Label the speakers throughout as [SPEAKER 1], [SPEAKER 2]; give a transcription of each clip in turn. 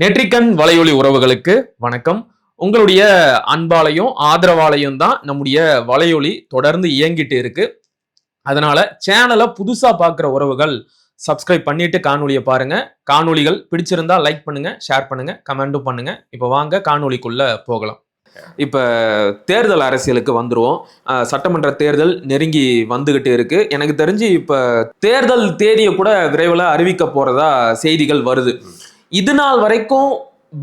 [SPEAKER 1] நெற்றிக்கண் வலையொலி உறவுகளுக்கு வணக்கம். உங்களுடைய அன்பாலையும் ஆதரவாலையும் தான் நம்முடைய வலையொலி தொடர்ந்து இயங்கிட்டு இருக்கு. அதனால சேனலை புதுசா பார்க்குற உறவுகள் சப்ஸ்கிரைப் பண்ணிட்டு காணொலியை பாருங்க. காணொலிகள் பிடிச்சிருந்தா லைக் பண்ணுங்க ஷேர் பண்ணுங்க கமெண்ட்டும் பண்ணுங்க. இப்போ வாங்க காணொலிக்குள்ள போகலாம். இப்ப தேர்தல் அரசியலுக்கு வந்துருவோம். சட்டமன்ற தேர்தல் நெருங்கி வந்துகிட்டு இருக்கு. எனக்கு தெரிஞ்சு இப்ப தேர்தல் தேதியை கூட விரைவில் அறிவிக்க போறதா செய்திகள் வருது. இது நாள் வரைக்கும்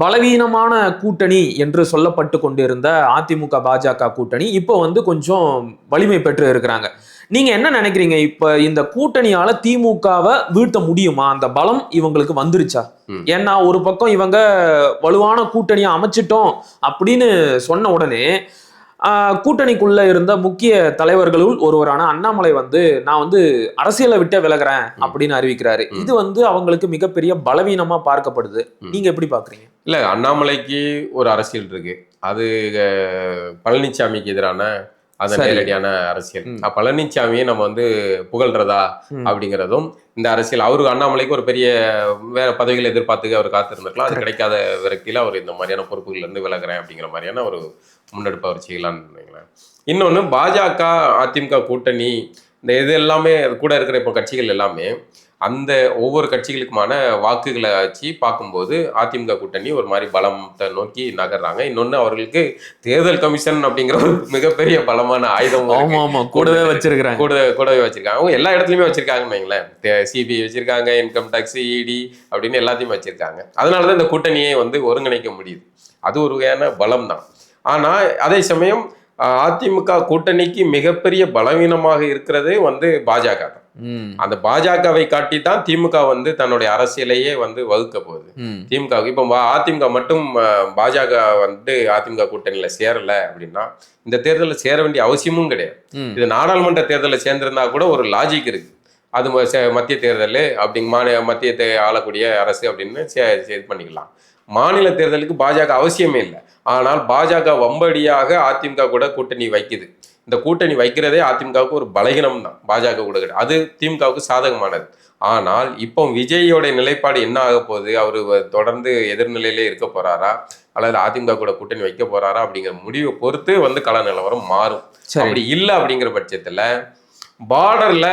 [SPEAKER 1] பலவீனமான கூட்டணி என்று சொல்லப்பட்டு கொண்டிருந்த அதிமுக பாஜக கூட்டணி இப்போ வந்து கொஞ்சம் வலிமை பெற்று இருக்கிறாங்க. நீங்க என்ன நினைக்கிறீங்க? இப்ப இந்த கூட்டணியால திமுகவை வீழ்த்த முடியுமா? அந்த பலம் இவங்களுக்கு வந்துருச்சா. ஏன்னா ஒரு பக்கம் இவங்க வலுவான கூட்டணியை அமைச்சிட்டோம் அப்படின்னு சொன்ன உடனே கூட்டணிக்குள்ள இருந்த முக்கிய தலைவர்களுள் ஒருவரான அண்ணாமலை வந்து நான் வந்து அரசியலை விட்டே விலகுறேன். அப்படின்னு அறிவிக்கிறாரு. இது வந்து அவங்களுக்கு மிகப்பெரிய பலவீனமா பார்க்கப்படுது. நீங்க எப்படி பாக்குறீங்க
[SPEAKER 2] இல்ல அண்ணாமலைக்கு ஒரு அரசியல் இருக்கு அது பழனிசாமிக்கு எதிரான அந்த. நேரடியான அரசியல் பழனிசாமியை நம்ம வந்து புகழ்றதா. அப்படிங்கிறதும் இந்த அரசியல் அவருக்கு அண்ணாமலைக்கு ஒரு பெரிய வேற பதவிகள் எதிர்பார்த்து அவர் காத்திருந்திருக்கலாம் அது. கிடைக்காத விரக்தியில அவர் இந்த மாதிரியான பொறுப்புகள்ல இருந்து விலகுறேன் அப்படிங்கிற மாதிரியான ஒரு முன்னெடுப்பு அவர் செய்யலாம்னு நினைக்கிறேன் இன்னொன்னு பாஜக அதிமுக கூட்டணி இந்த இது எல்லாமே அது கூட இருக்கிற இப்போ கட்சிகள் எல்லாமே அந்த ஒவ்வொரு கட்சிகளுக்குமான வாக்குகளை வச்சு பார்க்கும்போது அதிமுக கூட்டணி ஒரு மாதிரி பலத்தை நோக்கி நகர்றாங்க. இன்னொன்னு அவர்களுக்கு தேர்தல் கமிஷன் அப்படிங்கிற ஒரு மிகப்பெரிய பலமான ஆயுதம்
[SPEAKER 1] ஆமா ஆமா. கூடவே வச்சிருக்கிறாங்க.
[SPEAKER 2] கூட கூடவே வச்சிருக்காங்க. அவங்க எல்லா இடத்துலயுமே வச்சிருக்காங்கன்னு வைங்களேன். சிபிஐ வச்சிருக்காங்க இன்கம் டாக்ஸ் இடி அப்படின்னு எல்லாத்தையும் வச்சிருக்காங்க. அதனாலதான் இந்த கூட்டணியை வந்து ஒருங்கிணைக்க முடியுது. அது ஒரு வகையான பலம் தான் ஆனா அதே சமயம் அதிமுக கூட்டணிக்கு மிகப்பெரிய பலவீனமாக இருக்கிறதே வந்து பாஜக தான் அந்த பாஜகவை காட்டி தான் திமுக வந்து தன்னுடைய அரசியலையே வந்து வகுக்க போகுது. திமுக இப்போ அதிமுக மட்டும் பாஜக வந்து அதிமுக கூட்டணியில சேரல அப்படின்னா இந்த தேர்தலில் சேர வேண்டிய அவசியமும் கிடையாது. இது நாடாளுமன்ற தேர்தலில் சேர்ந்திருந்தா கூட ஒரு லாஜிக் இருக்கு. அது மத்திய தேர்தல் அப்படிங்க மாநில மத்தியத்தை ஆளக்கூடிய அரசு அப்படின்னு இது பண்ணிக்கலாம். மாநில தேர்தலுக்கு பாஜக அவசியமே இல்லை. ஆனால் பாஜக வம்படியாக அதிமுக கூட கூட்டணி வைக்குது. இந்த கூட்டணி வைக்கிறதே அதிமுகவுக்கு ஒரு பலகீனம் தான். பாஜக கூட கிடையாது. அது திமுகவுக்கு சாதகமானது. ஆனால் இப்போ விஜயோட நிலைப்பாடு என்ன ஆக போகுது? அவர் தொடர்ந்து எதிர்நிலையிலே இருக்க போறாரா? அல்லது அதிமுக கூட கூட்டணி வைக்க போறாரா? அப்படிங்கிற முடிவை பொறுத்து வந்து கள நிலவரம் மாறும். அப்படி இல்ல அப்படிங்கிற பட்சத்துல பார்டர்ல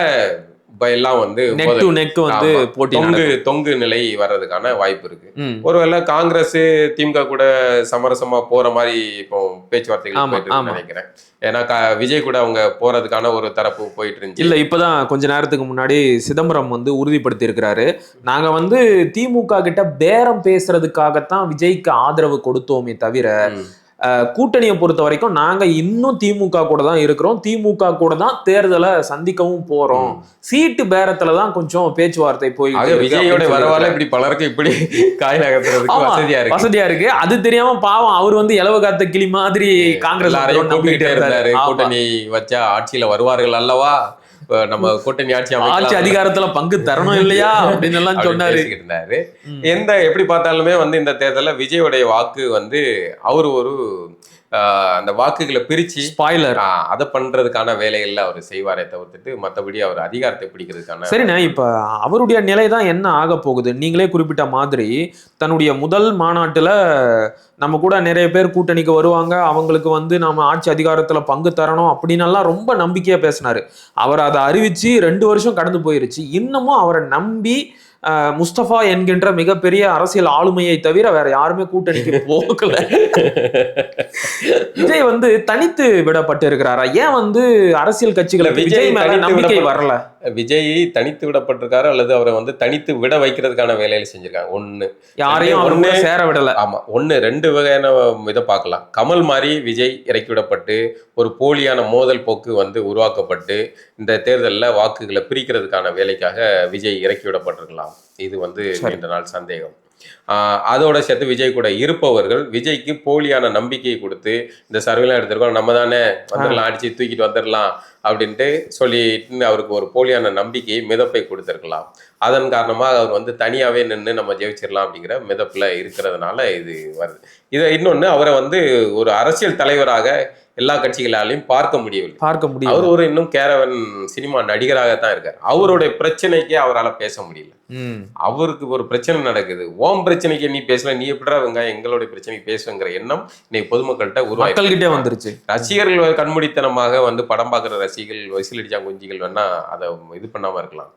[SPEAKER 2] எல்லாம் வந்து
[SPEAKER 1] நெக் டு
[SPEAKER 2] மோதல்.
[SPEAKER 1] நெக் வந்து. போட்டி
[SPEAKER 2] தொங்கு. தொங்கு நிலை வர்றதுக்கான வாய்ப்பு இருக்கு. ஒருவேளை காங்கிரஸ் திமுக கூட சமரசமா போற மாதிரி இப்போ பேச்சுவார்த்தைகள். நினைக்கிறேன் ஏன்னா விஜய் கூட அவங்க போறதுக்கான ஒரு தரப்பு போயிட்டு இருந்துச்சு
[SPEAKER 1] இல்ல இப்பதான் கொஞ்ச நேரத்துக்கு முன்னாடி சிதம்பரம் வந்து உறுதிப்படுத்தி இருக்கிறாரு நாங்க வந்து திமுக கிட்ட பேரம் பேசுறதுக்காகத்தான் விஜய்க்கு ஆதரவு கொடுத்தோமே தவிர கூட்டணியை பொறுத்த வரைக்கும் நாங்க இன்னும் திமுக கூட தான் இருக்கிறோம். திமுக கூட தான் தேர்தலை சந்திக்கவும் போறோம். சீட்டு பேரத்துல தான் கொஞ்சம் பேச்சுவார்த்தை போய்
[SPEAKER 2] விஜயோட வரவால இப்படி பலருக்கு இப்படி காய் நகர்த்துறதுக்கு வசதியா இருக்கு.
[SPEAKER 1] வசதியா இருக்கு. அது தெரியாம பாவம் அவர் வந்து இலவ காத்த கிளி மாதிரி காங்கிரஸ்.
[SPEAKER 2] கூட்டணி வச்சா ஆட்சியில வருவார்கள் அல்லவா? நம்ம கூட்டணி ஆட்சி
[SPEAKER 1] ஆட்சி அதிகாரத்துல பங்கு தரணும் இல்லையா? அப்படின்னு எல்லாம் சொன்னாரு.
[SPEAKER 2] இருந்தாரு. எந்த எப்படி பார்த்தாலுமே வந்து இந்த தேர்தல்ல விஜயோடைய வாக்கு வந்து அவரு ஒரு அந்த வாக்குகளை பிரிச்சு
[SPEAKER 1] ஸ்பாய்லர்
[SPEAKER 2] அதை பண்றதுக்கான வேலைகள்ல அவர் செய்வாரே தவிர்த்துட்டு மத்தபடி அவர் அதிகாரத்தை பிடிக்கிறதுக்கான
[SPEAKER 1] சரிண்ணே இப்ப அவருடைய நிலை தான் என்ன ஆக போகுது? நீங்களே குறிப்பிட்ட மாதிரி தன்னுடைய முதல் மாநாட்டுல நம்ம கூட நிறைய பேர் கூட்டணிக்கு வருவாங்க. அவங்களுக்கு வந்து நாம ஆட்சி அதிகாரத்துல பங்கு தரணும் அப்படின்னு எல்லாம் ரொம்ப நம்பிக்கையா பேசினாரு. அவர் அதை அறிவிச்சு ரெண்டு வருஷம் கடந்து போயிருச்சு. இன்னமும் அவரை நம்பி முஸ்தபா என்கின்ற மிகப்பெரிய அரசியல் ஆளுமையை தவிர வேற யாருமே கூட்டணிக்கு போகல. விஜய் வந்து தனித்து விடப்பட்டு இருக்கிறாரா ஏன் வந்து அரசியல் கட்சிகளுக்கு
[SPEAKER 2] விஜய்
[SPEAKER 1] மேல நம்பிக்கை வரல?
[SPEAKER 2] விஜய் தனித்து விடப்பட்டிருக்காரு அல்லது அவரை வந்து தனித்து விட வைக்கிறதுக்கான வேலையில செஞ்சிருக்காங்க. ஒண்ணு.
[SPEAKER 1] யாரையும் கூட சேர விடல.
[SPEAKER 2] ஆமா ஒண்ணு ரெண்டு வகையான இதை பார்க்கலாம். கமல் மாதிரி விஜய் இறக்கி விடப்பட்டு ஒரு போலியான மோதல் போக்கு வந்து உருவாக்கப்பட்டு இந்த தேர்தல்ல வாக்குகளை பிரிக்கிறதுக்கான வேலைக்காக விஜய் இறக்கி விடப்பட்டிருக்கலாம். இது வந்து. நீண்ட நாள் சந்தேகம். அதோட சேர்த்து விஜய் கூட இருப்பவர்கள் விஜய்க்கு போலியான நம்பிக்கையை கொடுத்து இந்த சர்வேலாம் எடுத்திருக்கோம் நம்ம தானே வந்துடலாம் அடிச்சு தூக்கிட்டு வந்துடலாம் அப்படின்ட்டு சொல்லிட்டு அவருக்கு ஒரு போலியான நம்பிக்கையை மிதப்பை கொடுத்திருக்கலாம். அதன் காரணமாக அவர் வந்து தனியாவே நின்று நம்ம ஜெயிச்சிடலாம் அப்படிங்கிற மிதப்புல இருக்கிறதுனால இது வருது. இதை இன்னொன்று அவரை வந்து ஒரு அரசியல் தலைவராக எல்லா கட்சிகளாலையும் பார்க்க முடியவில்லை.
[SPEAKER 1] பார்க்க முடியும்
[SPEAKER 2] அவர் ஒரு இன்னும் கேரவன் சினிமா நடிகராகத்தான் இருக்கார். அவருடைய பிரச்சனைக்கு அவரால் பேச முடியல. அவருக்கு ஒரு பிரச்சனை நடக்குது. ஓம் பிரச்சனைக்கு நீ பேசல நீ எப்படிடா வெங்காயம் எங்களுடைய பிரச்சனைக்கு பேசுங்கிற எண்ணம் இன்னைக்கு பொதுமக்கள்கிட்ட உருவாக்கி
[SPEAKER 1] மக்கள்கிட்டே வந்துருச்சு.
[SPEAKER 2] ரசிகர்கள் கண்மூடித்தனமாக வந்து படம் பார்க்குற ரசிகர்கள் வசூல் அடிச்சா குஞ்சிகள் வேணா அதை இது பண்ணாம இருக்கலாம்.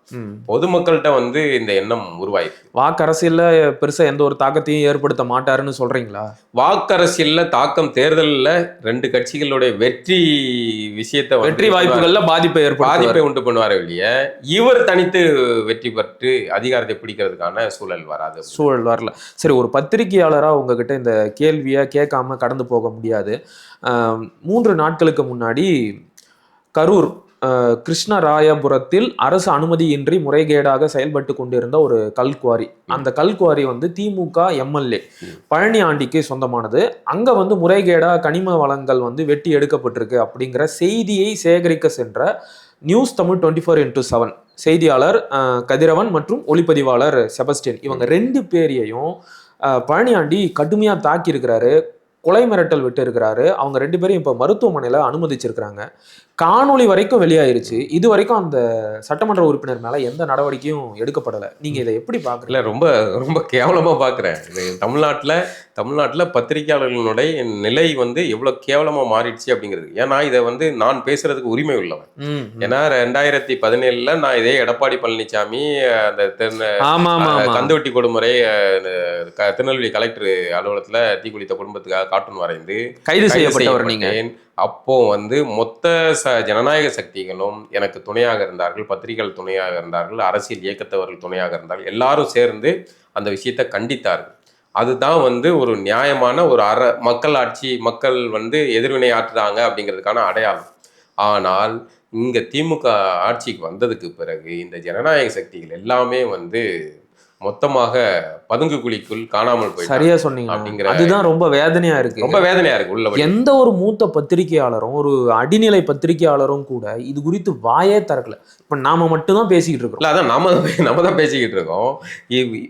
[SPEAKER 2] பொதுமக்கள்கிட்ட வந்து இந்த எண்ணம் உருவாயிருக்கு.
[SPEAKER 1] வாக்கு அரசியல்ல பெருசா எந்த ஒரு தாக்கத்தையும் ஏற்படுத்த மாட்டாருன்னு சொல்றீங்களா?
[SPEAKER 2] வாக்கரசியல்ல தாக்கம் தேர்தல்ல ரெண்டு கட்சிகளுடைய வெற்றி விஷயத்தை
[SPEAKER 1] வெற்றி வாய்ப்புகள்ல பாதிப்பை
[SPEAKER 2] பாதிப்பை உண்டு பண்ணுவாரே வெளிய இவர் தனித்து வெற்றி பெற்று அதிகாரத்தை பிடிக்கிறதுக்கான சூழல் வராது
[SPEAKER 1] சூழல் வரல. சரி ஒரு பத்திரிகையாளரா உங்ககிட்ட இந்த கேள்வியை கேட்காம கடந்து போக முடியாது. மூன்று நாட்களுக்கு முன்னாடி கரூர் கிருஷ்ணராயபுரத்தில் அரசு அனுமதியின்றி முறைகேடாக செயல்பட்டு கொண்டிருந்த ஒரு கல்குவாரி. அந்த கல்குவாரி வந்து திமுக எம்எல்ஏ. பழனி ஆண்டிக்கு சொந்தமானது. அங்க வந்து முறைகேடா கனிம வளங்கள் வந்து வெட்டி எடுக்கப்பட்டிருக்கு அப்படிங்கிற செய்தியை சேகரிக்க சென்ற news Tamil twenty four into seven செய்தியாளர் கதிரவன் மற்றும் ஒளிப்பதிவாளர் செபஸ்டியன். இவங்க ரெண்டு பேரையும் பழனியாண்டி கடுமையா தாக்கி இருக்கிறாரு கொலை மிரட்டல் விட்டு இருக்கிறாரு அவங்க ரெண்டு பேரும் இப்போ மருத்துவமனையில் அனுமதிச்சிருக்கிறாங்க. காணொளி வரைக்கும் வெளியாயிருச்சு. இது வரைக்கும் அந்த சட்டமன்ற உறுப்பினர் மேல எந்த நடவடிக்கையும் எடுக்கப்படலை. நீங்க இதை எப்படி பாக்குறீங்க?
[SPEAKER 2] ரொம்ப ரொம்ப கேவலமா பாக்குறேன். இது தமிழ்நாட்டுல தமிழ்நாட்டுல பத்திரிகையாளர்களுடைய நிலை வந்து எவ்வளவு கேவலமா மாறிடுச்சு அப்படிங்கிறது. ஏன்னா இதை வந்து நான் பேசுறதுக்கு உரிமை உள்ளவன். ஏன்னா ரெண்டாயிரத்தி பதினேழுல நான் இதே எடப்பாடி பழனிசாமி அந்த கந்துவட்டி கொடுமுறை திருநெல்வேலி கலெக்டர் அலுவலகத்துல தீக்குளித்த குடும்பத்துக்காக கார்ட்டூன் வரைந்து
[SPEAKER 1] கைது செய்யப்பட்டவர் நீங்க.
[SPEAKER 2] செய்யப்பட்டேன். அப்போ வந்து மொத்த ச ஜனநாயக சக்திகளும் எனக்கு துணையாக இருந்தார்கள் பத்திரிகைகள் துணையாக இருந்தார்கள் அரசியல் இயக்கத்தவர்கள் துணையாக இருந்தார்கள் எல்லாரும் சேர்ந்து அந்த விஷயத்தை கண்டித்தார்கள். அதுதான் வந்து ஒரு நியாயமான ஒரு அற மக்கள் ஆட்சி மக்கள் வந்து எதிர்வினை ஆற்றுறாங்க அப்படிங்கிறதுக்கான அடையாளம். ஆனால் இங்க திமுக ஆட்சிக்கு வந்ததுக்கு பிறகு இந்த ஜனநாயக சக்திகள் எல்லாமே வந்து மொத்தமாக பதுங்கு குழிக்குள் காணாமல் போயிட்டாங்க
[SPEAKER 1] சரியா சொன்னீங்க.
[SPEAKER 2] அப்படிங்கிற-
[SPEAKER 1] அதுதான் ரொம்ப வேதனையா இருக்கு.
[SPEAKER 2] ரொம்ப வேதனையா இருக்கு உள்ள
[SPEAKER 1] எந்த ஒரு மூத்த பத்திரிகையாளரும் ஒரு அடிநிலை பத்திரிகையாளரும் கூட இது குறித்து வாயே திறக்கல. இப்ப நாம மட்டும்தான் பேசிக்கிட்டு இருக்கிறோம்.
[SPEAKER 2] இல்ல அதான் நம்ம நம்ம தான் பேசிக்கிட்டு இருக்கோம்.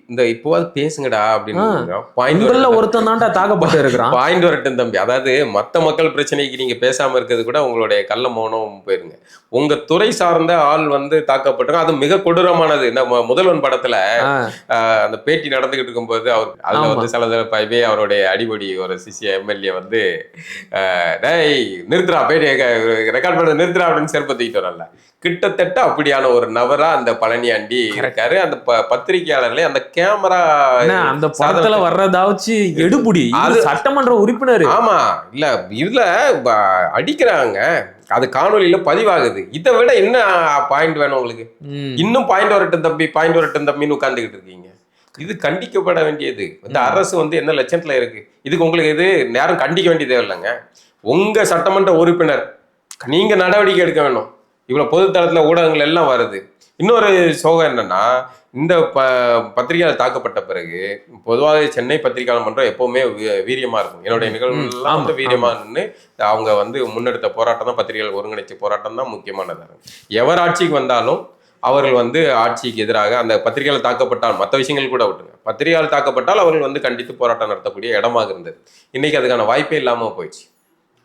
[SPEAKER 2] இந்த இப்போவாது பேசுங்கடா அப்படின்னு பாயிண்ட்
[SPEAKER 1] ஒருத்தன் தான்டா தாக்கப்பட்டு இருக்கிறான்.
[SPEAKER 2] பாயிண்ட் வரட்டும் தம்பி. அதாவது மத்த மக்கள் பிரச்சனைக்கு நீங்க பேசாம இருக்கிறது கூட உங்களுடைய கள்ள மௌனம் போயிருங்க. உங்க துறை சார்ந்த ஆள் வந்து தாக்கப்பட்டிருக்காங்க அது மிக கொடூரமானது. இந்த முதல்வன் படத்துல அந்த பேட்டி நடந்துகிட்டு இருக்கும்போது அவர் அதுல. வந்து சில தடவை அவருடைய அடிபடி ஒரு சிசிய எம்எல்ஏ வந்து டேய் நிறுத்துறா பேட்டி ரெக்கார்ட் பண்ண நிறுத்துறா அப்படின்னு செருப்பு தூக்கிட்டு வரல கிட்டத்தட்ட அப்படியான ஒரு நபரா அந்த பழனியாண்டி இருக்காரு. அந்த பத்திரிகையாளர்ல அந்த கேமரா
[SPEAKER 1] அந்த படத்துல வர்றதாச்சு எடுபுடி.
[SPEAKER 2] அது-
[SPEAKER 1] சட்டமன்ற உறுப்பினர்.
[SPEAKER 2] ஆமா. இல்ல இதுல அடிக்கிறாங்க. அது காணொளியில பதிவாகுது. இதை விட என்ன பாயிண்ட் வேணும் உங்களுக்கு. இன்னும் பாயிண்ட் வரட்டும் தம்பி பாயிண்ட் வரட்டும் தம்பின்னு உட்காந்துக்கிட்டு இருக்கீங்க. இது கண்டிக்கப்பட வேண்டியது. இந்த அரசு வந்து என்ன லட்சத்துல இருக்கு? இதுக்கு உங்களுக்கு இது நேரம் கண்டிக்க வேண்டியது இல்லைங்க. உங்க சட்டமன்ற உறுப்பினர் நீங்க நடவடிக்கை எடுக்க வேணும். இவ்வளவு பொதுத்தளத்துல ஊடகங்கள் எல்லாம் வருது. இன்னொரு சோகம் என்னன்னா இந்த ப பத்திரிகையாளர் தாக்கப்பட்ட பிறகு பொதுவாக சென்னை பத்திரிகையாளர் மன்றம் எப்பவுமே வீ- வீரியமா இருக்கும். என்னுடைய நிகழ்வுகள்லாம்
[SPEAKER 1] ஆமா,
[SPEAKER 2] வந்து வீரியமா நின்னு அவங்க வந்து முன்னெடுத்த போராட்டம் தான் பத்திரிகைகள் ஒருங்கிணைச்ச போராட்டம் தான் முக்கியமானதா இருக்கும் எவர் ஆட்சிக்கு வந்தாலும் அவர்கள் வந்து ஆட்சிக்கு எதிராக அந்த பத்திரிகையாளர் தாக்கப்பட்டால் மற்ற விஷயங்கள் கூட விட்டுருங்க பத்திரிகையாளர் தாக்கப்பட்டால் அவர்கள் வந்து கண்டித்து போராட்டம் நடத்தக்கூடிய இடமாக இருந்தது. இன்னைக்கு அதுக்கான வாய்ப்பே இல்லாம போயிடுச்சு.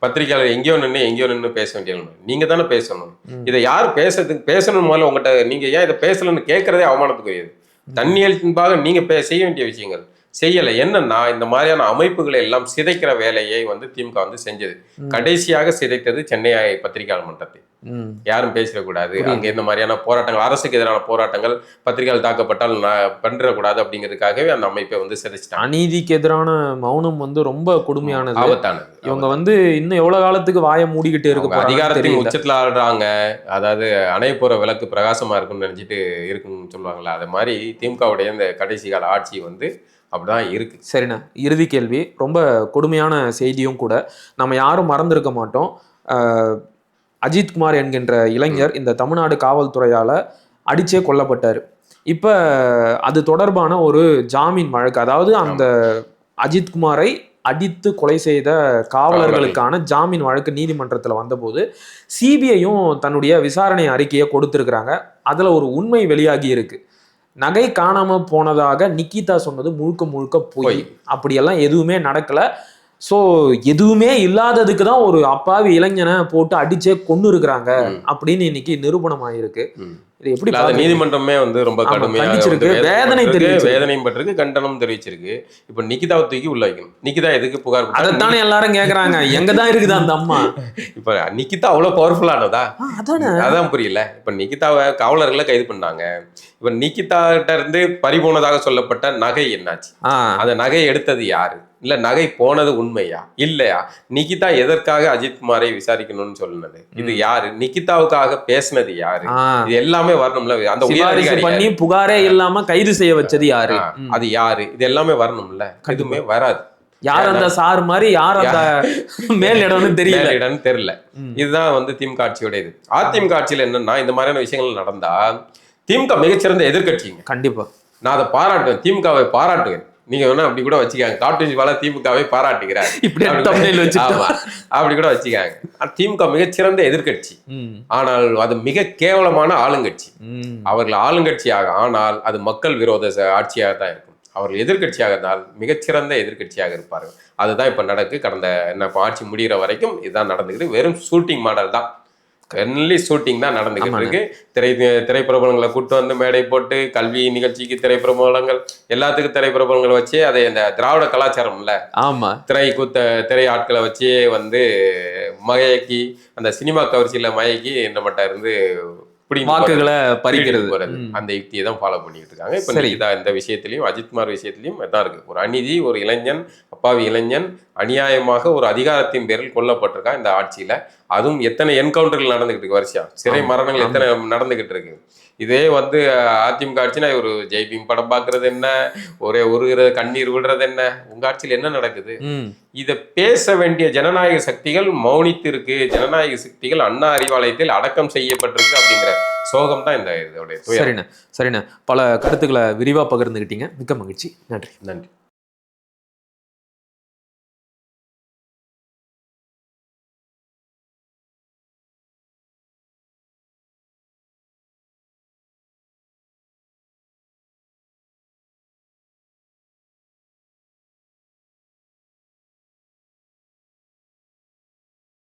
[SPEAKER 2] பத்திரிகையாளர் எங்கேயோ நின்று எங்கேயோ நின்று பேச வேண்டிய. நீங்க தானே பேசணும். இதை யார் பேசுறதுக்கு பேசணும் முதல்ல உங்கள்கிட்ட நீங்க ஏன் இதை பேசலன்னு கேட்கறதே அவமானத்துக்குரியது. தன்னியல்பாக நீங்க பே செய்ய வேண்டிய விஷயங்கள். செய்யலை. என்னன்னா இந்த மாதிரியான அமைப்புகளை எல்லாம் சிதைக்கிற வேலையை வந்து திமுக வந்து செஞ்சது. கடைசியாக சிதைத்தது சென்னை பத்திரிகையாளர் மன்றத்தை. யாரும் பேசிடக்கூடாது. அங்க இந்த மாதிரியான போராட்டங்கள் அரசுக்கு எதிரான போராட்டங்கள் பத்திரிகையாளர் தாக்கப்பட்டால் நான் பண்ணிடக்கூடாது அப்படிங்கிறதுக்காகவே அந்த அமைப்பை வந்து சிதைச்சிட்டாங்க.
[SPEAKER 1] அநீதிக்கு எதிரான மௌனம் வந்து ரொம்ப கொடுமையானது.
[SPEAKER 2] ஆபத்தானது
[SPEAKER 1] இவங்க வந்து இன்னும் எவ்வளவு காலத்துக்கு வாயை மூடிக்கிட்டு இருக்க
[SPEAKER 2] அதிகாரத்தின் உச்சத்துல ஆடுறாங்க. அதாவது அணைய போற விளக்கு பிரகாசமா இருக்கும்னு நினைச்சிட்டு இருக்குன்னு சொல்லுவாங்கல்ல அது மாதிரி திமுகவுடைய இந்த கடைசி கால ஆட்சி வந்து அப்படிதான் இருக்கு.
[SPEAKER 1] சரிண்ணா. இறுதி கேள்வி. ரொம்ப கொடுமையான செய்தியும் கூட. நம்ம யாரும் மறந்திருக்க மாட்டோம். அஜித்குமார் என்கின்ற இளைஞர் இந்த தமிழ்நாடு காவல்துறையால அடிச்சே கொல்லப்பட்டார். இப்போ அது தொடர்பான ஒரு ஜாமீன் வழக்கு அதாவது அந்த அஜித்குமாரை அடித்து கொலை செய்த காவலர்களுக்கான ஜாமீன் வழக்கு நீதிமன்றத்தில் வந்தபோது சிபிஐயும் தன்னுடைய விசாரணை அறிக்கையை கொடுத்துருக்குறாங்க. அதில் ஒரு உண்மை வெளியாகி இருக்கு. நகை காணாம போனதாக நிக்கிதா சொன்னது முழுக்க முழுக்க பொய். அப்படியெல்லாம் எதுவுமே நடக்கல சோ எதுவுமே இல்லாததுக்கு தான் ஒரு அப்பாவி இளைஞனை போட்டு அடிச்சே கொன்னு இருக்கிறாங்க. அப்படின்னு இன்னைக்கு நிரூபணம் ஆயிருக்கு. இது எப்படி?
[SPEAKER 2] நீதிமன்றமே வந்து ரொம்ப கடுமையாக
[SPEAKER 1] வேதனை தெரிவிச்சிருக்கு.
[SPEAKER 2] வேதனையும் பட்டிருக்கு கண்டனம் தெரிவிச்சிருக்கு. இப்ப நிகிதாவை தூக்கி உள்ள வைக்கணும். நிகிதா எதுக்கு புகார்?
[SPEAKER 1] அதைத்தானே எல்லாரும் கேக்குறாங்க. எங்கதான் இருக்குது அந்த அம்மா?
[SPEAKER 2] இப்ப நிகிதா அவ்வளவு பவர்ஃபுல்லானதா
[SPEAKER 1] அதானே.
[SPEAKER 2] புரியல. இப்ப நிகிதாவை காவலர்களை கைது பண்ணாங்க. இப்ப நிகிதா கிட்ட இருந்து பறிபோனதாக சொல்லப்பட்ட நகை என்னாச்சு? அந்த நகை எடுத்தது யாரு? இல்ல நகை போனது உண்மையா? இல்லையா? நிகிதா எதற்காக அஜித் குமாரை விசாரிக்கணும்னு சொல்லுனது? இது யாரு? நிகிதாவுக்காக பேசினது யாரு. இது எல்லாமே வரணும்ல? அந்த உயர்
[SPEAKER 1] சிபாரிசு
[SPEAKER 2] அதிகாரி
[SPEAKER 1] பண்ணி புகாரே இல்லாம கைது செய்ய வச்சது யாரு.
[SPEAKER 2] அது யாரு? இது எல்லாமே வரணும்ல? எதுவுமே வராது.
[SPEAKER 1] யார் அந்த சார் மாதிரி யார் அந்த மேல் இடம்னு தெரியல.
[SPEAKER 2] இடம் தெரியல. இதுதான் வந்து திமுக ஆட்சியோட இது அதிமுக ஆட்சியில என்னன்னா இந்த மாதிரியான விஷயங்கள் நடந்தா திமுக மிகச்சிறந்த எதிர்க்கட்சிங்க.
[SPEAKER 1] கண்டிப்பா.
[SPEAKER 2] நான் அதை பாராட்டுவேன். திமுகவை பாராட்டுவேன். நீங்க வேணா அப்படி கூட வச்சுக்காங்க. கார்ட்டூன்ஸ் வாழ திமுகவை பாராட்டுகிறார்.
[SPEAKER 1] இப்படி
[SPEAKER 2] அப்படி- கூட வச்சுக்காங்க. திமுக மிகச்சிறந்த எதிர்க்கட்சி.
[SPEAKER 1] ம்,
[SPEAKER 2] ஆனால் அது மிக கேவலமான ஆளுங்கட்சி. அவர்கள் ஆளுங்கட்சியாக ஆனால் அது மக்கள் விரோத ஆட்சியாக தான் இருக்கும். அவர்கள் எதிர்க்கட்சியாக இருந்தால் மிகச்சிறந்த எதிர்க்கட்சியாக இருப்பார்கள். அதுதான் இப்ப நடக்கு. கடந்த என்ன இப்ப ஆட்சி முடிகிற வரைக்கும் இதுதான் நடந்துக்குது வெறும் ஷூட்டிங் மாடல் தான். ஒன்லி ஷூட்டிங் தான் நடந்துகிட்டு. இருக்கு. திரை திரைப்பிரபலங்களை கூட்டு வந்து மேடை போட்டு கல்வி நிகழ்ச்சிக்கு திரைப்பிரபலங்கள் எல்லாத்துக்கும் திரைப்பிரபலங்களை வச்சு அதை இந்த திராவிட கலாச்சாரம்ல
[SPEAKER 1] ஆமா.
[SPEAKER 2] திரை குத்த திரை ஆட்களை வச்சு வந்து மயக்கி அந்த சினிமா கவர்ச்சியில மயக்கி நம்மகிட்ட இருந்து
[SPEAKER 1] வாக்குகளை. பறிக்கிறது.
[SPEAKER 2] அந்த யுக்தியை தான் ஃபாலோ பண்ணிட்டு இருக்காங்க. இப்ப. நிகிதா இந்த விஷயத்திலையும் அஜித்குமார் விஷயத்திலையும் இதான் இருக்கு. ஒரு அநீதி ஒரு இளைஞன் அப்பாவி இளைஞன் அநியாயமாக ஒரு அதிகாரத்தின் பேரில் கொல்லப்பட்டிருக்கான் இந்த ஆட்சியில. அதுவும் எத்தனை என்கவுண்டர்கள் நடந்துகிட்டு இருக்கு வருஷம் சிறை மரணங்கள். எத்தனை நடந்துகிட்டு இருக்கு? இதே வந்து அதிமுக ஆட்சினா ஒரு ஜெய்பீம் படம் பார்க்கறது என்ன? ஒரே உருகிறது கண்ணீர் விடுறது என்ன? உங்க ஆட்சியில் என்ன நடக்குது. இதை பேச வேண்டிய ஜனநாயக சக்திகள் மௌனித்து இருக்கு ஜனநாயக சக்திகள் அண்ணா அறிவாலயத்தில் அடக்கம் செய்யப்பட்டிருக்கு அப்படிங்கிற சோகம் தான் இந்த இதோடைய
[SPEAKER 1] சரிண்ணே சரிண்ணே. பல கருத்துக்களை விரிவா பகிர்ந்துக்கிட்டீங்க மிக்க மகிழ்ச்சி. நன்றி.
[SPEAKER 2] நன்றி.